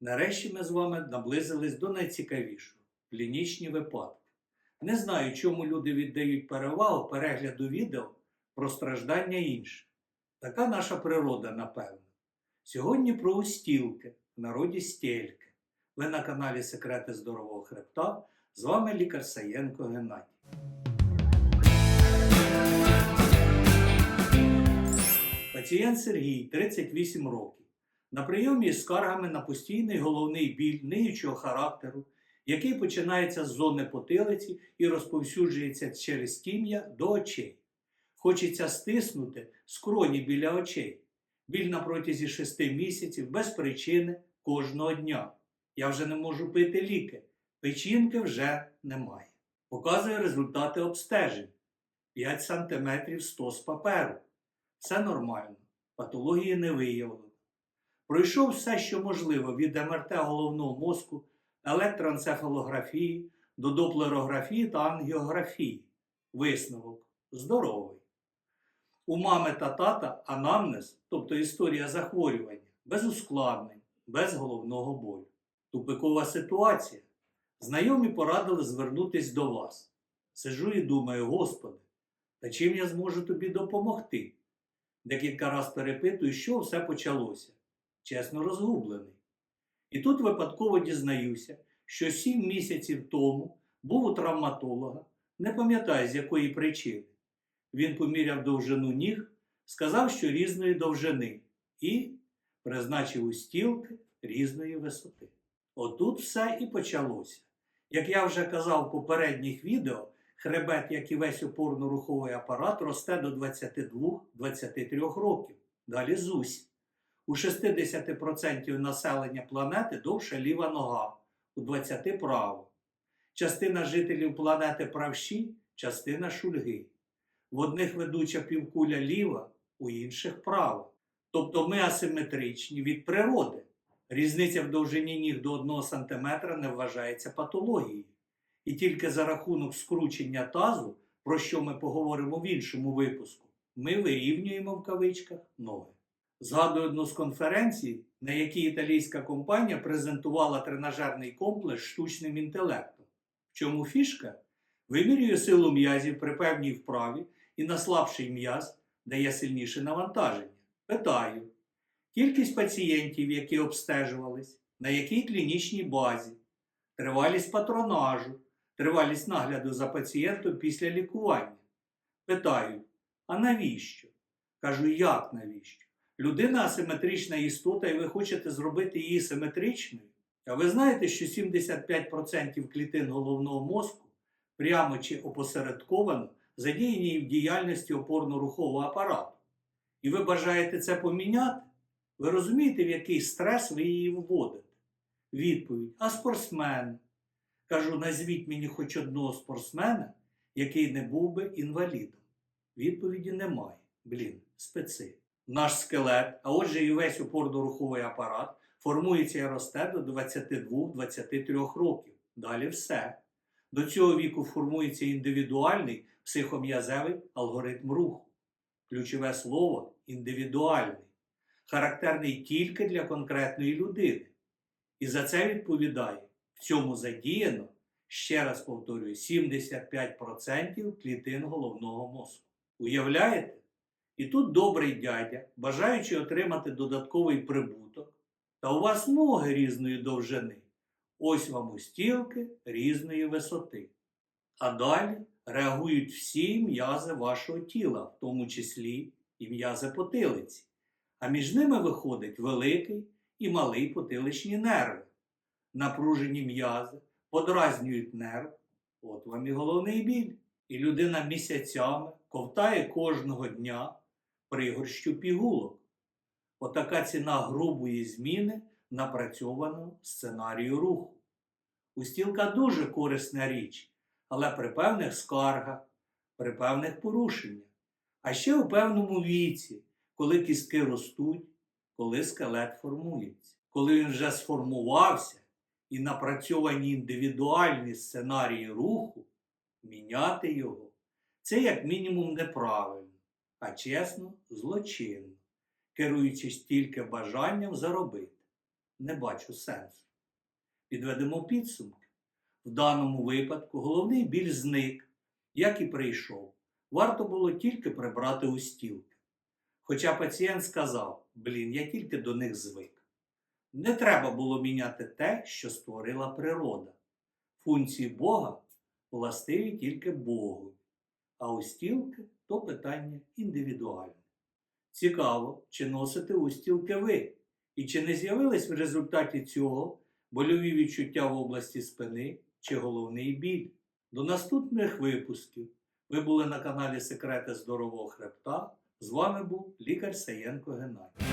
Нарешті ми з вами наблизились до найцікавішого клінічні випадки. Не знаю, чому люди віддають перевагу перегляду відео про страждання інших. Така наша природа, напевно. Сьогодні про устілки, в народі стільки. Ви на каналі Секрети здорового хребта. З вами лікар Саєнко Геннадій. Пацієнт Сергій, 38 років. На прийомі з скаргами на постійний головний біль ниючого характеру, який починається з зони потилиці і розповсюджується через тім'я до очей. Хочеться стиснути скроні біля очей. Біль на протязі 6 місяців без причини кожного дня. Я вже не можу пити ліки. Печінки вже немає. Показує результати обстежень. 5 см 100 з паперу. Все нормально. Патології не виявлено. Пройшов все, що можливо від МРТ головного мозку, електроенцефалографії до доплерографії та ангіографії. Висновок здоровий. У мами та тата анамнез, тобто історія захворювання, без ускладнень, без головного болю. Тупикова ситуація. Знайомі порадили звернутись до вас. Сиджу і думаю, Господи, та чим я зможу тобі допомогти? Декілька раз перепитую, що все почалося. Чесно розгублений. І тут випадково дізнаюся, що сім місяців тому був у травматолога, не пам'ятаю з якої причини. Він поміряв довжину ніг, сказав, що різної довжини, і призначив устілки різної висоти. Отут все і почалося. Як я вже казав в попередніх відео, хребет, як і весь опорно-руховий апарат, росте до 22-23 років. Далі зусь. У 60% населення планети довша ліва нога, у 20% права. Частина жителів планети правші, частина шульги. В одних ведуча півкуля ліва, у інших права. Тобто ми асиметричні від природи. Різниця в довжині ніг до 1 см не вважається патологією. І тільки за рахунок скручення тазу, про що ми поговоримо в іншому випуску, ми вирівнюємо в кавичках ноги. Згадую одну з конференцій, на якій італійська компанія презентувала тренажерний комплекс штучним інтелектом. В чому фішка? Вимірює силу м'язів при певній вправі і на слабший м'яз дає сильніше навантаження. Питаю, кількість пацієнтів, які обстежувались, на якій клінічній базі, тривалість патронажу, тривалість нагляду за пацієнтом після лікування. Питаю, а навіщо? Кажу, як навіщо? Людина асиметрична істота, і ви хочете зробити її симетричною? А ви знаєте, що 75% клітин головного мозку прямо чи опосередковано задіяні в діяльності опорно-рухового апарату. І ви бажаєте це поміняти? Ви розумієте, в який стрес ви її вводите? Відповідь: а спортсмен? Кажу, назвіть мені хоч одного спортсмена, який не був би інвалідом. Відповіді немає. Блін, специ. Наш скелет, а отже і весь опорно-руховий апарат, формується і росте до 22-23 років. Далі все. До цього віку формується індивідуальний психом'язевий алгоритм руху. Ключове слово індивідуальний, характерний тільки для конкретної людини. І за це відповідає в цьому задіяно, ще раз повторюю, 75% клітин головного мозку. Уявляєте? І тут добрий дядя, бажаючи отримати додатковий прибуток, та у вас ноги різної довжини. Ось вам устілки різної висоти. А далі реагують всі м'язи вашого тіла, в тому числі і м'язи потилиці. А між ними виходить великий і малий потиличні нерви. Напружені м'язи, подразнюють нерв, от вам і головний біль. І людина місяцями ковтає кожного дня пригорщу пігулок. Отака ціна грубої зміни напрацьованого сценарію руху. Устілка дуже корисна річ, але при певних скаргах, при певних порушеннях, а ще у певному віці, коли кістки ростуть, коли скелет формується, коли він вже сформувався і напрацьовані індивідуальні сценарії руху, міняти його це як мінімум неправильно, а чесно, злочинно, керуючись тільки бажанням заробити. не бачу сенсу. Підведемо підсумки. В даному випадку головний біль зник, як і прийшов. Варто було тільки прибрати устілки. Хоча пацієнт сказав, блін, я тільки до них звик. Не треба було міняти те, що створила природа. Функції Бога властиві тільки Богу, а устілки то питання індивідуальне. Цікаво, чи носите устілки ви, і чи не з'явились в результаті цього больові відчуття в області спини чи головний біль. До наступних випусків ви були на каналі Секрети здорового хребта. З вами був лікар Саєнко Геннадій.